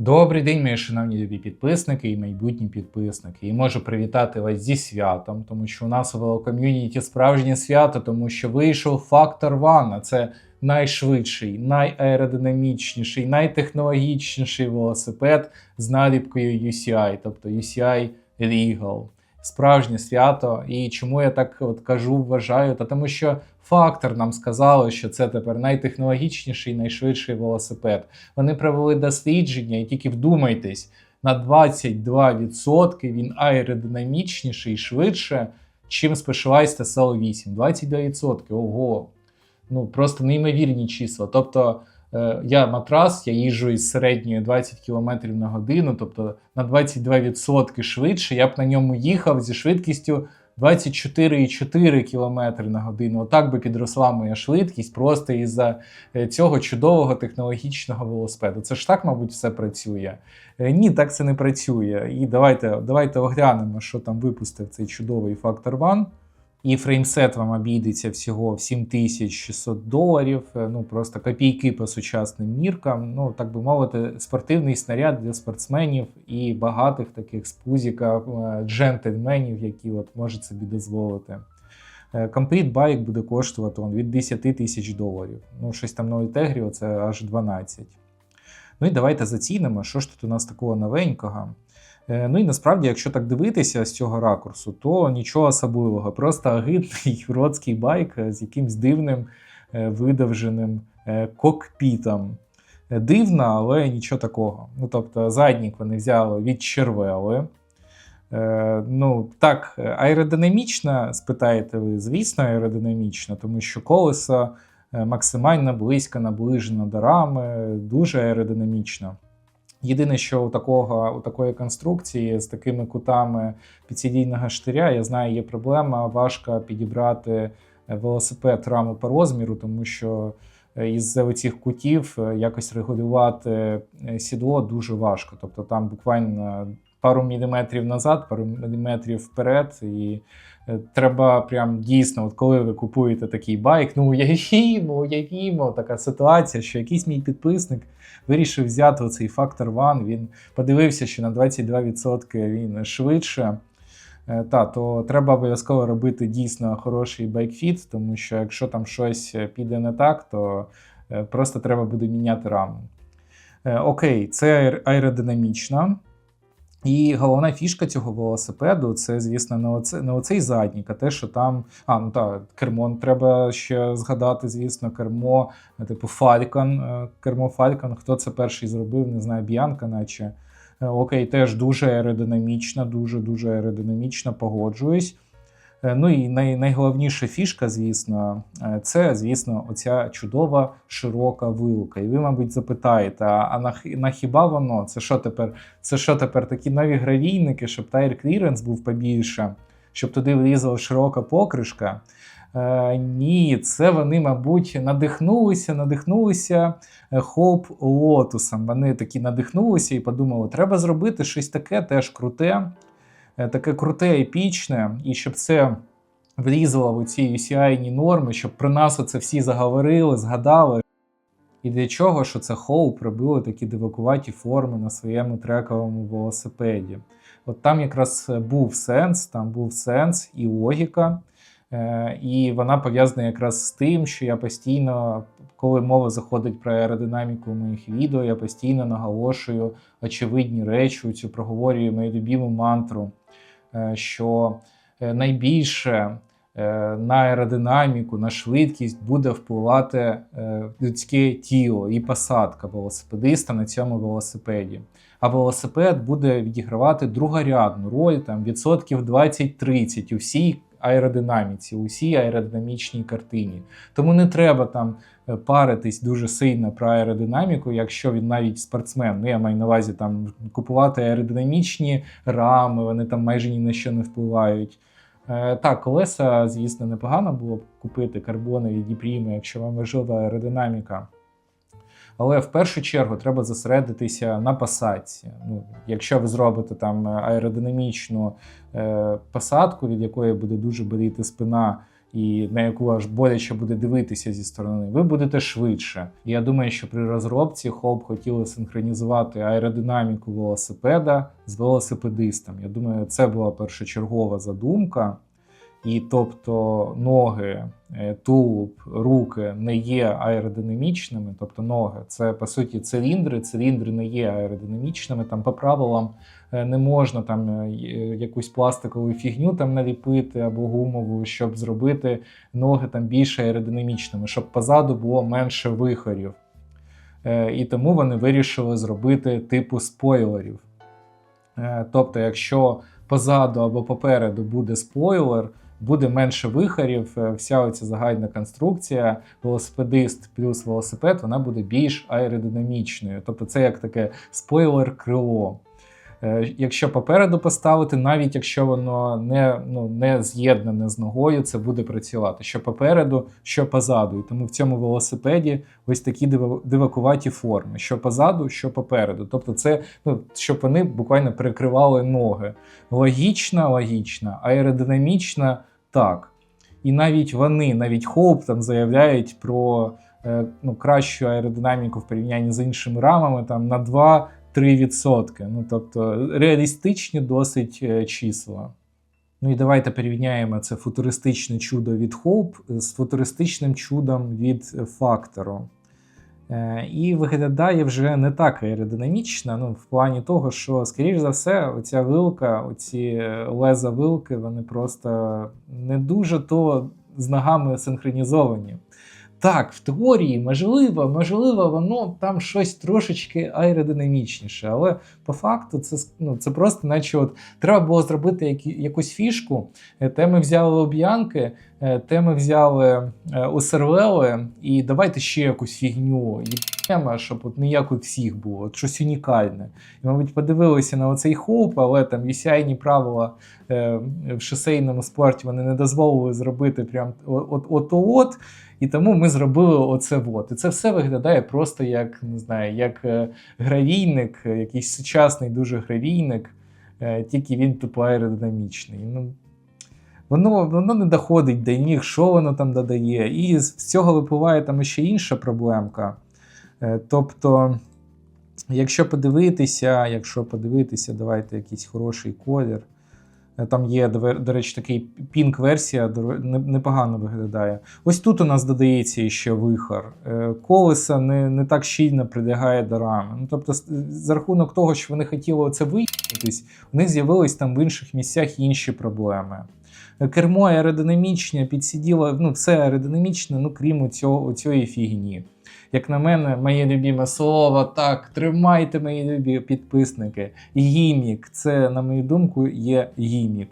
Добрий день, мої шановні підписники і майбутні підписники. І можу привітати вас зі святом, тому що у нас у велоком'юніті справжнє свято, тому що вийшов фактор One, а це найшвидший, найаеродинамічніший, найтехнологічніший велосипед з наліпкою UCI, тобто UCI Regal. Справжнє свято. І чому я так от кажу, вважаю? Та тому що фактор нам сказали, що це тепер найтехнологічніший, найшвидший велосипед. Вони провели дослідження, і тільки вдумайтесь, на 22% він аеродинамічніший і швидше, чим Specialized SL8. 22%. Ого. Ну просто неймовірні числа. Тобто е, я матрас, я їжджу із середньою 20 км на годину, тобто на 22% швидше, я б на ньому їхав зі швидкістю 24,4 км на годину. Отак би підросла моя швидкість просто із-за е, цього чудового технологічного велосипеду. Це ж так, мабуть, все працює. Е, Ні, так це не працює. І давайте, давайте оглянемо, що там випустив цей чудовий Factor One. І фреймсет вам обійдеться всього в 7600 доларів. Е, Ну просто копійки по сучасним міркам. Ну так би мовити, спортивний снаряд для спортсменів і багатих таких з пузіка е, джентльменів, які от можуть собі дозволити. Е, Complete байк буде коштувати он, від 10 тисяч доларів. Ну, щось там на Altegrio це аж 12. Ну і давайте зацінимо, що ж тут у нас такого новенького. Е, Ну і насправді, якщо так дивитися з цього ракурсу, то нічого особливого. Просто агитний уродський байк е, з якимсь дивним е, видовженим кокпітом. Дивно, але нічого такого. Ну, тобто, заднік вони взяли від червели. Ну, так, аеродинамічно, спитаєте ви, звісно, аеродинамічно, тому що колесо е, максимально близько наближено до рами, дуже аеродинамічно. Єдине, що у такого у такої конструкції з такими кутами підсидійного штиря, я знаю, є проблема. Важко підібрати е, велосипед раму по розміру, тому що е, із оцих кутів е, якось регулювати сідло дуже важко. Тобто там буквально пару міліметрів назад, пару міліметрів вперед, і е, треба прям дійсно, от коли ви купуєте такий байк, ну уявімо, уявімо, така ситуація, що якийсь мій підписник вирішив взяти оцей фактор One, він подивився, що на 22% він швидше. Е, Та, то треба обов'язково робити дійсно хороший байкфіт, тому що якщо там щось піде не так, то е, просто треба буде міняти раму. Е, Окей, це аер- аеродинамічно. І головна фішка цього велосипеду це, звісно, не, оце, не оцей заднік, а те, що там. А, ну та кермо треба ще згадати, звісно, кермо, е, типу Falcon. е, Кермо Falcon. Хто це перший зробив, не знаю, Б'янка, наче. Е, Окей, теж дуже аеродинамічна, дуже дуже аеродинамічна, погоджуюсь. Е, Ну і най, найголовніша фішка, звісно, е, це, звісно, оця чудова широка вилка. І ви, мабуть, запитаєте: а на, на хіба воно? Це що тепер? Це що тепер такі нові гравійники, щоб тайр кліренс був побільше, щоб туди влізла широка покришка? Е, ні, це вони, мабуть, надихнулися, надихнулися е, Хоуп Лотусом. Вони такі надихнулися і подумали, треба зробити щось таке теж круте, таке круте, епічне, і щоб це влізло в ці UCI норми, щоб про нас оце всі заговорили, згадали. І для чого, що це Хоуп робили такі дивакуваті форми на своєму трековому велосипеді. От там якраз е, був сенс, там був сенс і логіка. Е, І вона пов'язана якраз з тим, що я постійно, коли мова заходить про аеродинаміку моїх відео, я постійно наголошую очевидні речі, цю проговорюю мою любіму мантру, е, що е, найбільше е, на аеродинаміку, на швидкість буде впливати е, людське тіло і посадка велосипедиста на цьому велосипеді. А велосипед буде відігравати другорядну роль там відсотків 20-30 у всій аеродинаміці, у всій аеродинамічній картині. Тому не треба там е, паритись дуже сильно про аеродинаміку, якщо він навіть спортсмен. Ну я маю на увазі там купувати аеродинамічні рами, вони там майже ні на що не впливають. Е, Так, колеса, звісно, непогано було б купити карбонові діпріми, якщо вам важлива аеродинаміка. Але в першу чергу треба зосередитися на посадці. Ну, якщо ви зробите там аеродинамічну е, посадку, від якої буде дуже боліти спина, і на яку аж боляче буде дивитися зі сторони, ви будете швидше. Я думаю, що при розробці Хоп хотіли синхронізувати аеродинаміку велосипеда з велосипедистом. Я думаю, це була першочергова задумка. І тобто ноги, е, тулуб, руки не є аеродинамічними, тобто ноги це по суті циліндри. Циліндри не є аеродинамічними. Там по правилам е, не можна там е, якусь пластикову фігню там наліпити або гумову, щоб зробити ноги там більш аеродинамічними, щоб позаду було менше вихорів. І тому вони вирішили зробити типу спойлерів. Тобто, якщо позаду або попереду буде спойлер буде менше вихорів. е, Вся оця загальна конструкція, велосипедист плюс велосипед, вона буде більш аеродинамічною. Тобто це як таке спойлер-крило. Е, Якщо попереду поставити, навіть якщо воно не ну, не з'єднане з ногою, це буде працювати. Що попереду, що позаду. І тому в цьому велосипеді ось такі дива- дивакуваті форми: що позаду, що попереду. Тобто, це ну, щоб вони буквально перекривали ноги. Логічна, логічна, аеродинамічна так. І навіть вони, навіть Хоуп там заявляють про е, ну, кращу аеродинаміку в порівнянні з іншими рамами там на 2-3%. Ну, тобто реалістичні досить е, числа. Ну і давайте порівняємо це футуристичне чудо від Хоуп з футуристичним чудом від фактору. Е, І виглядає вже не так аеродинамічно, ну, в плані того, що, скоріш за все, оця вилка, оці леза вилки, вони просто не дуже то з ногами синхронізовані. Так, в теорії, можливо, можливо, воно там щось трошечки аеродинамічніше, але по факту це ну, це просто, наче от треба було зробити які, якусь фішку. Е, Те ми взяли у Б'янки, е, те ми взяли е, у Сервели, і давайте ще якусь фігню. Тема, щоб от не як у всіх було, от щось унікальне. І, мабуть, подивилися на оцей хоуп, але там вісяйні правила е, в шосейному спорті вони не дозволили зробити прям от-от-от. І тому ми зробили оце вот. І це все виглядає просто як не знаю, як е, гравійник, е, якийсь сучасний дуже гравійник, е, тільки він тупо аеродинамічний. Ну, воно, воно не доходить до ніг, що воно там додає. І з цього випливає там ще інша проблемка. Тобто, якщо подивитися, якщо подивитися, давайте якийсь хороший колір. Е, Там є, до речі, такий пінк-версія, непогано виглядає. Ось тут у нас додається ще вихор. Е, Колеса не, не так щільно прилягає до рами. Ну, тобто, за рахунок того, що вони хотіли це виїхатись, у них з'явились там в інших місцях інші проблеми. Е, Кермо аеродинамічне, підсиділо, ну, все аеродинамічне, ну крім цього, цієї фігні. Як на мене, моє любіме слово, так, тримайте мої любі підписники. Гімік, це, на мою думку, є гімік.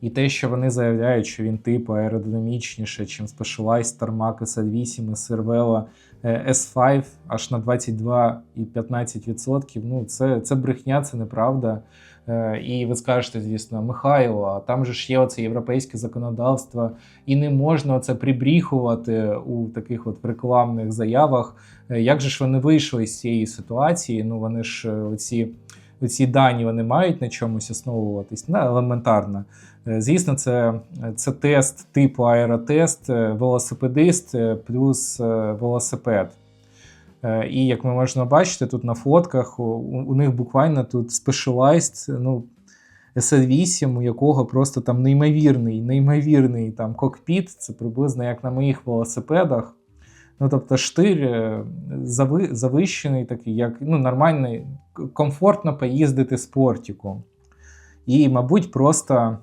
І те, що вони заявляють, що він типу аеродинамічніше, ніж Specialized Tarmac SL8 і Cervelo е, S5 аж на 22,15%. Ну, це, це брехня, це неправда. Е, І ви скажете, звісно, Михайло, а там же ж є оце європейське законодавство, і не можна це прибріхувати у таких от рекламних заявах. Е, Як же ж вони вийшли з цієї ситуації? Ну вони ж е, оці, оці дані вони мають на чомусь основуватись. Ну, елементарно. Звісно, це, це тест типу аеротест, велосипедист плюс велосипед. Е, І як ми можна бачити, тут на фотках у, у них буквально тут Specialized, ну, SL8, у якого просто там неймовірний, неймовірний там кокпіт, це приблизно як на моїх велосипедах. Ну, тобто штир е, зави, завищений, такий, як ну, нормальний, комфортно поїздити спортиком. І, мабуть, просто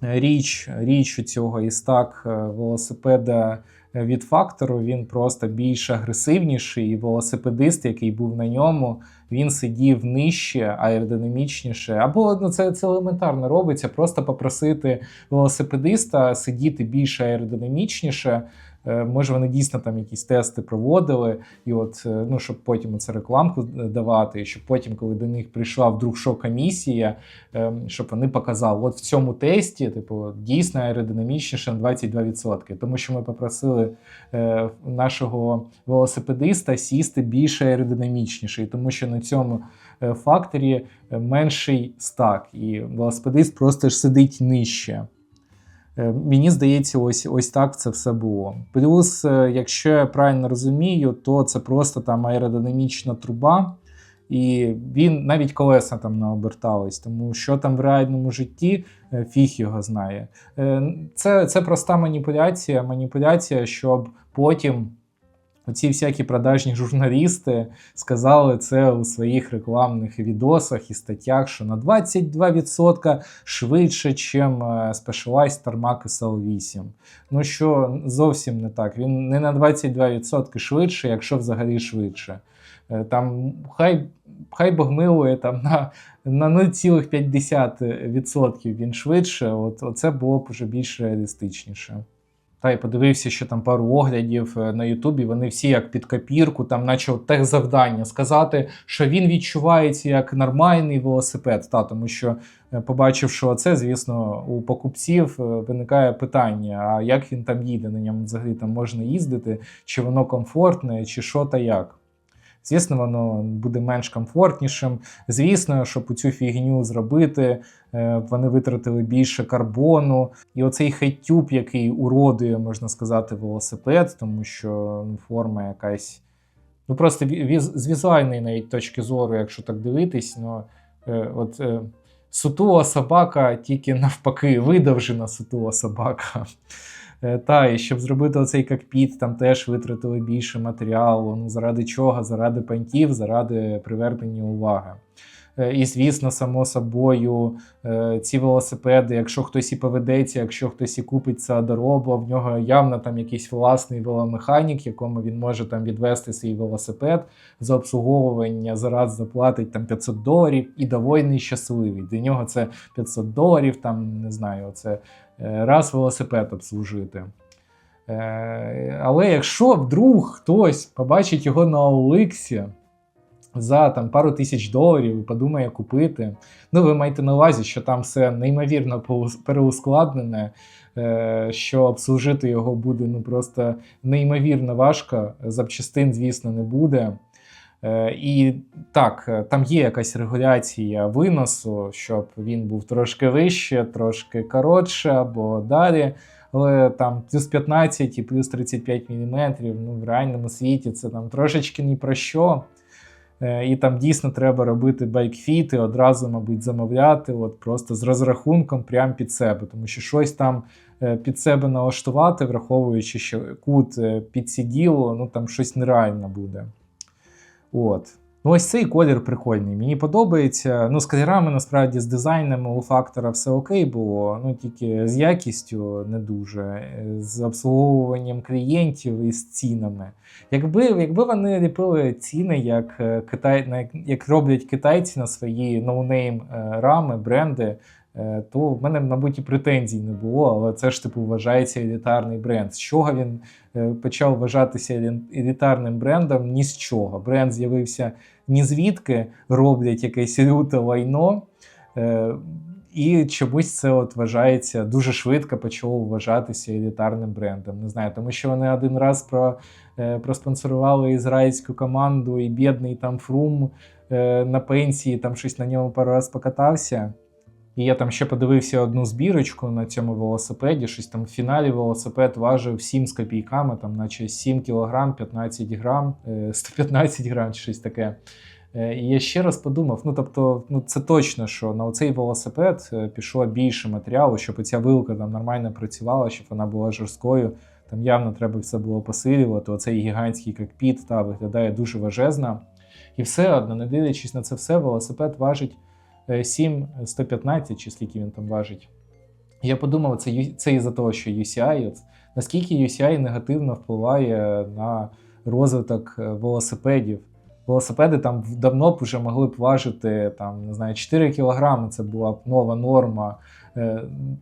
річ, річ цього із так е, велосипеда е, від фактору, він просто більш агресивніший, і велосипедист, який був на ньому, він сидів нижче, аеродинамічніше. Або ну, це, це елементарно робиться, просто попросити велосипедиста сидіти більш аеродинамічніше. Е, Може, вони дійсно там якісь тести проводили, і от е, ну, щоб потім це рекламку давати, і щоб потім, коли до них прийшла вдруг що комісія, е, щоб вони показали, от в цьому тесті, типу, дійсно аеродинамічніше на 22%. Тому що ми попросили е, нашого велосипедиста сісти більш аеродинамічніше, тому що на цьому е, факторі е, менший стак, і велосипедист просто ж сидить нижче. Е, Мені здається, ось ось так це все було. Плюс, е, якщо я правильно розумію, то це просто там аеродинамічна труба, і він навіть колеса там не обертались. Тому що там в реальному житті е, фіг його знає. Це, це проста маніпуляція, маніпуляція, щоб потім. Оці всякі продажні журналісти сказали це у своїх рекламних відосах і статтях, що на 22% швидше, чим е, Specialized Tarmac SL8. Ну що зовсім не так. Він не на 22% швидше, якщо взагалі швидше. Е, Там хай, хай Бог милує там на, на 0,5% він швидше. От, оце було б вже більш реалістичніше. Та й подивився, що там пару оглядів е, на Ютубі. Вони всі як під копірку, там, наче от техзавдання, сказати, що він відчувається як нормальний велосипед. Та тому що, побачив, побачивши оце, звісно, у покупців е, виникає питання: а як він там їде? На ньому взагалі там можна їздити, чи воно комфортне, чи що та як. Звісно, воно буде менш комфортнішим. Звісно, щоб у цю фігню зробити, е, вони витратили більше карбону. І оцей хейтюб, який уродує, можна сказати, велосипед, тому що ну, форма якась. Ну просто з візуальної навіть точки зору, якщо так дивитись, ну, е, от е, сутула собака тільки навпаки, видовжена сутула собака. Е, Та, і щоб зробити оцей кокпіт, там теж витратили більше матеріалу. Ну, заради чого? Заради пантів, заради привернення уваги. Е, І, звісно, само собою, е, ці велосипеди, якщо хтось і поведеться, якщо хтось і купить це дорогу, в нього явно там якийсь власний веломеханік, якому він може там відвести свій велосипед за обслуговування, зараз заплатить там 500 доларів і довольний щасливий. Для нього це 500 доларів, там не знаю, це е, раз велосипед обслужити. Але якщо вдруг хтось побачить його на Оликсі за там, пару тисяч доларів і подумає купити, ну ви маєте на увазі, що там все неймовірно переускладнене, е, що обслужити його буде ну, просто неймовірно важко. Запчастин, звісно, не буде. Е, І так, е, там є якась регуляція виносу, щоб він був трошки вище, трошки коротше або далі. Але там плюс 15 і плюс 35 мм, ну в реальному світі це там трошечки ні про що. Е, І там дійсно треба робити байкфіти, одразу, мабуть, замовляти, от просто з розрахунком прямо під себе, тому що щось там е, під себе налаштувати, враховуючи, що кут е, під сиділо, ну там щось нереально буде. От. Ну, ось цей колір прикольний. Мені подобається. Ну, з кольорами, насправді, з дизайном у фактора все окей було, ну тільки з якістю не дуже, е, з обслуговуванням клієнтів і з цінами. Якби, якби вони ліпили ціни, як, е, Китай, як роблять китайці на свої ноунейм е, рами, бренди, то в мене, мабуть, і претензій не було, але це ж типу вважається елітарний бренд. З чого він е, почав вважатися елітарним брендом? Ні з чого. Бренд з'явився ні звідки, роблять якесь люте лайно. е, І чомусь це от вважається дуже швидко почало вважатися елітарним брендом. Не знаю, тому що вони один раз про, е, проспонсорували ізраїльську команду, і бідний там Фрум е, на пенсії там щось на ньому пару раз покатався. І я там ще подивився одну збірочку на цьому велосипеді. Щось там в фіналі велосипед важив 7 з копійками, там, наче 7 кілограм, 15 грам, е, 115 грам чи щось таке. Е, І я ще раз подумав: ну тобто, ну це точно, що на цей велосипед е, пішло більше матеріалу, щоб ця вилка там нормально працювала, щоб вона була жорсткою. Там явно треба все було посилювати. Оцей гігантський кокпіт та виглядає дуже важезно. І все одно, не дивлячись на це все, велосипед важить е, 7,115, чи скільки він там важить. Я подумав, це, це із-за того, що UCI, от, наскільки UCI негативно впливає на розвиток е, велосипедів. Велосипеди там давно б вже могли б важити там, не знаю, 4 кілограми, це була б нова норма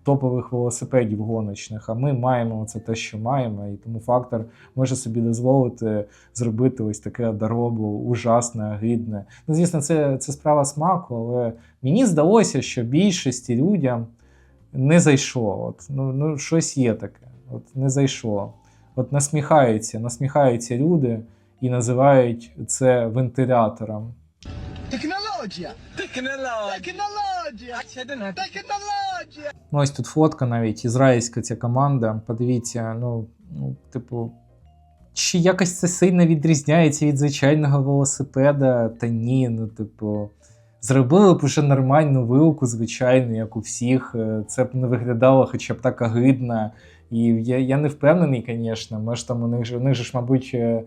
топових велосипедів гоночних. А ми маємо це те, що маємо, і тому фактор може собі дозволити зробити ось таке доробло ужасне, гидне. Ну, звісно, це, це справа смаку, але мені здалося, що більшості людям не зайшло. От, ну, ну, щось є таке. От не зайшло. От насміхаються, насміхаються люди і називають це вентилятором. Технологія! Технологія. Технологія! Технологія! Ну, ось тут фотка навіть ізраїльська ця команда. Подивіться, ну, ну, типу, чи якось це сильно відрізняється від звичайного велосипеда? Та ні, ну, типу, зробили б уже нормальну вилку, звичайну, як у всіх. Е, Це б не виглядало хоча б так огидно. І я, я не впевнений, звісно. Може, там у них же, у них же ж, мабуть, е,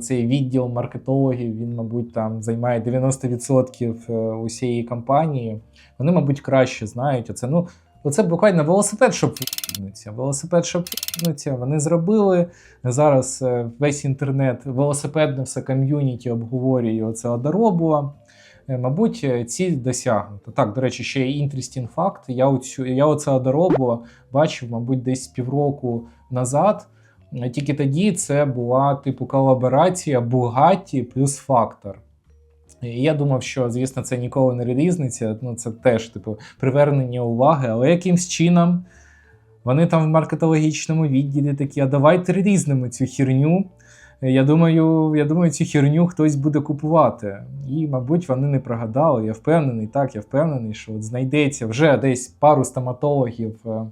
цей відділ маркетологів, він, мабуть, там займає 90% е, усієї компанії. Вони, мабуть, краще знають оце. Ну, оце буквально велосипед, щоб в'їбнуться. Велосипед, щоб в'їбнуться. Вони зробили. Зараз е, весь інтернет, велосипедне все ком'юніті обговорює оце одоробула. Е, Мабуть, е, ціль досягнута. Так, до речі, ще є інтерестін факт. Я, оцю, я оце одоробула бачив, мабуть, десь півроку назад. Е, Тільки тоді це була типу колаборація Bugatti плюс фактор. І я думав, що, звісно, це ніколи не релізниця, ну це теж типу привернення уваги, але якимсь чином вони там в маркетологічному відділі такі, а давайте релізнемо цю херню. Я думаю, я думаю, цю херню хтось буде купувати. І, мабуть, вони не прогадали. Я впевнений, так, я впевнений, що от знайдеться вже десь пару стоматологів е,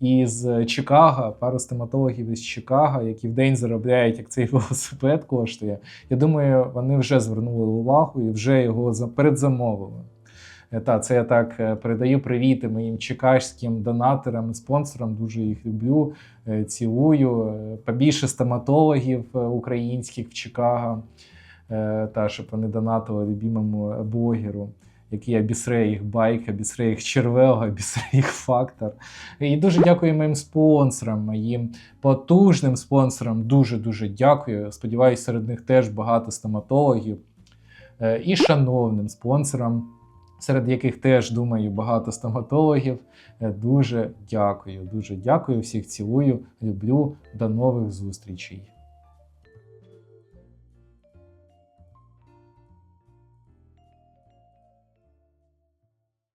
із Чикаго, пару стоматологів із Чикаго, які в день заробляють, як цей велосипед коштує. Я думаю, вони вже звернули увагу і вже його за- передзамовили. Е, Та, це я так е, передаю привіти моїм чикагським донаторам і спонсорам. Дуже їх люблю, е, цілую. Побільше стоматологів українських в Чикаго, та щоб вони донатили любимому блогеру, який обісре їх байк, обісре їх червело, обісре їх фактор. І дуже дякую моїм спонсорам, моїм потужним спонсорам. Дуже дуже дякую. Сподіваюся, серед них теж багато стоматологів. І шановним спонсорам, серед яких теж думаю багато стоматологів. Е, Дуже дякую. Дуже дякую. Всіх цілую, люблю. До нових зустрічей.